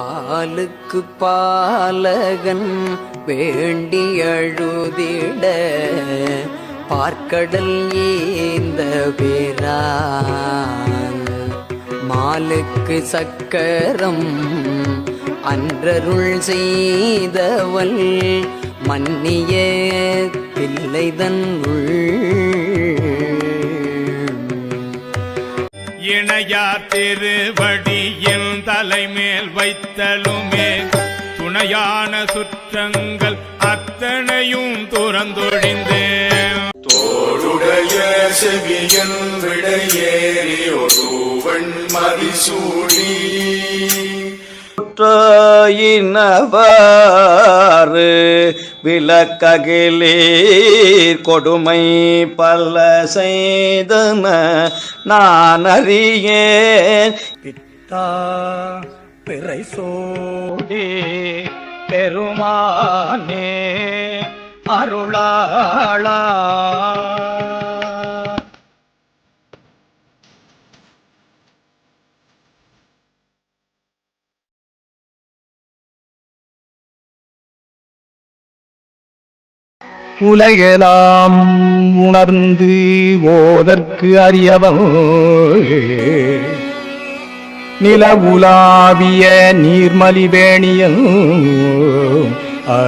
பாலுக்கு பாலகன் வேண்டி அழுதிட பார்க்கடல் ஏந்த பேரான். மாலுக்கு சக்கரம் அன்றருள் செய்தவள் மன்னிய பிள்ளைதன் இணையார் திருவடியில் தலைமேல் வைத்தலுமே. துணையான சுற்றங்கள் அத்தனையும் துறந்தொழிந்தேன். தோளுடைய செவியன் விடையேறி ஒருவன் மதிசூடி. இனவாறு விளக்ககிலீர் கொடுமை பல்ல செய்தன நான் அறியேன் பித்தா பிறை சோடி பெருமானே அருளாளா உலகெலாம் உணர்ந்து ஓதற்கு அறியவன். நில உலாவிய நீர்மலி ஆ